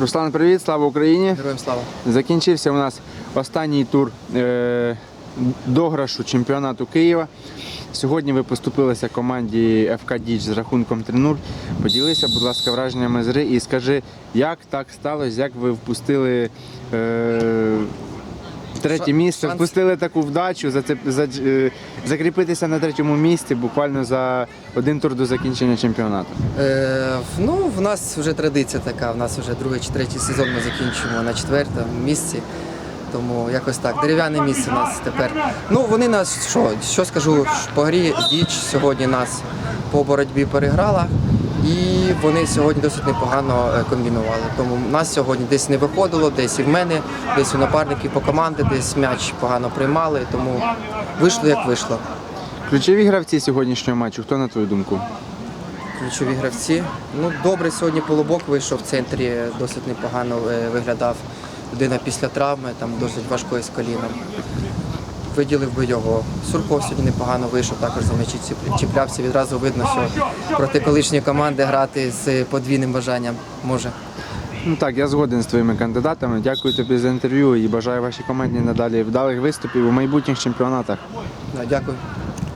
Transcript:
Руслан, привіт, слава Україні! Героям слава. Закінчився у нас останній тур е, дограшу чемпіонату Києва. Сьогодні ви поступилися команді ФК Діч з рахунком 3-0. Поділися, будь ласка, враженнями з гри і скажи, як так сталося, як ви впустили е, третє місце, шанс. впустили таку вдачу за, за, е, закріпитися на третьому місці буквально за один тур до закінчення чемпіонату. Е, ну, в нас вже традиція така. В нас вже другий чи третій сезон ми закінчуємо на четвертому місці. Тому якось так. Дерев'яне місце у нас тепер. Ну, вони нас, що, що скажу, по грі Діч сьогодні нас по боротьбі переграла. І вони сьогодні досить непогано е, комбінували. Тому в нас сьогодні десь не виходило, десь і в мене, десь у напарників по команди, десь м'яч погано приймали. Тому вийшло як вийшло. Ключові гравці сьогоднішнього матчу, хто на твою думку? Ключові гравці. Ну, добре сьогодні Полубок вийшов в центрі, досить непогано е, виглядав. Людина після травми, там досить важкої з коліном. Виділив би його. Сурков сьогодні непогано вийшов, також за м'ячі чіплявся. Відразу видно, що проти колишньої команди грати з подвійним бажанням може. Ну так, я згоден з твоїми кандидатами. Дякую тобі за інтерв'ю і бажаю вашій команді надалі вдалих виступів у майбутніх чемпіонатах. Да, Дякую.